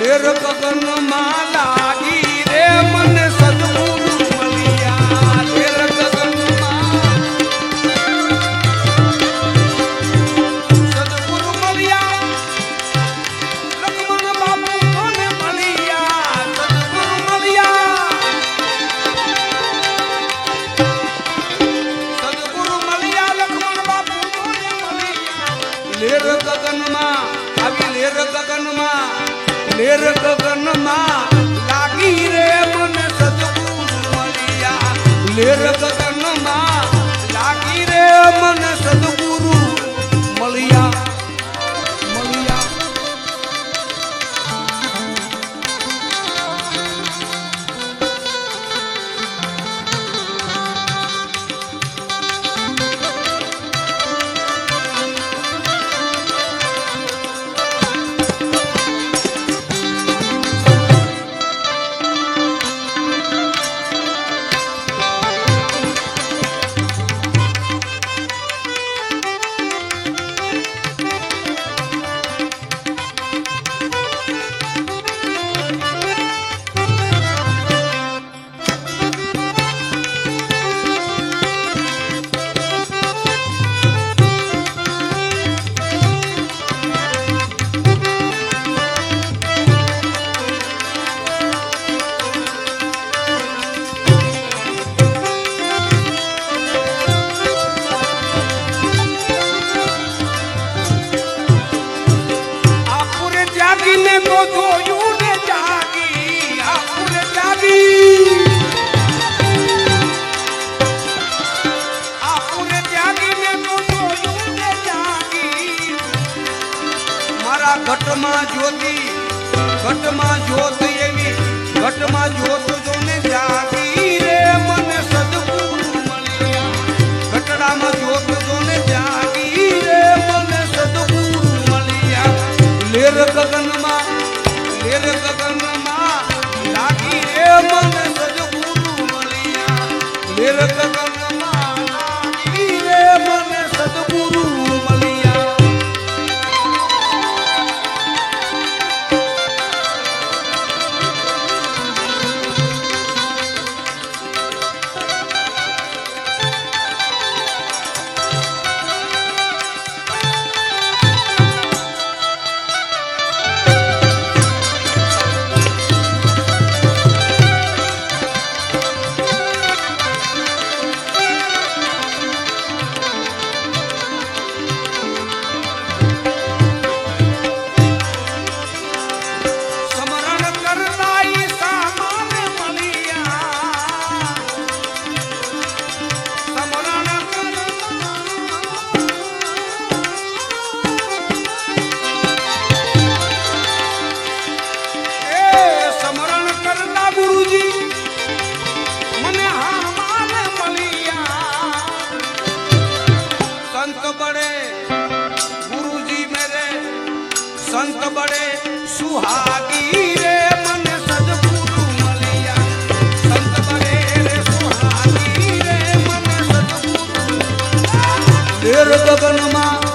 રે કગન માલા. Cerca ઘટમાં જ્યોતિ ઘટમાં જ્યોત એવી ઘટમાં જ્યોત સંત બળે સુહાગી રે, મન સદગુરુ મળ્યા. સંત બળે રે, સુહાગી રે, મન સદગુરુ ગગનમાં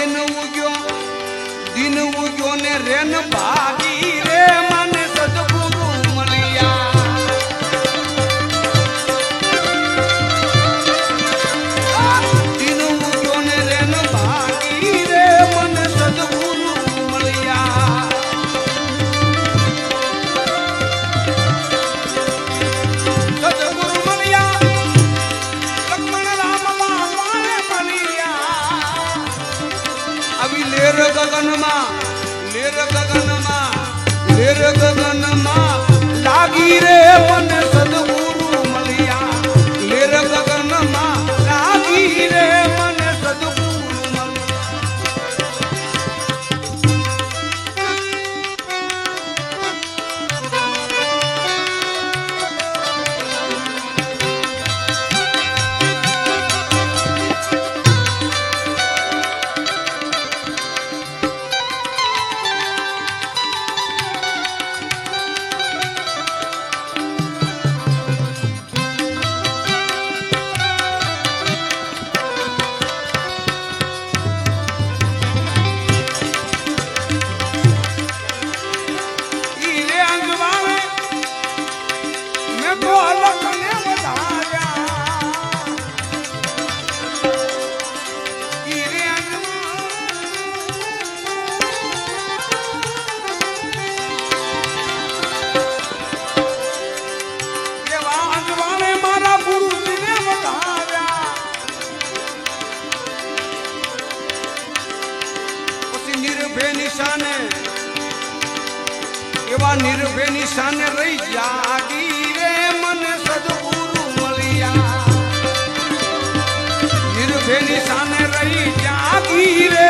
દિન ઉગ્યો દિન ઉગ્યો ને રેન ભાગી રે મા. ગગનમાં લાગી રે મને સદગુરુ નિર્ભય એવા નિર્ભય નિશાને રહી જાગી રે મને સદગુરુ મળ્યા. નિર્ભય નિશાને રહી જાગી રે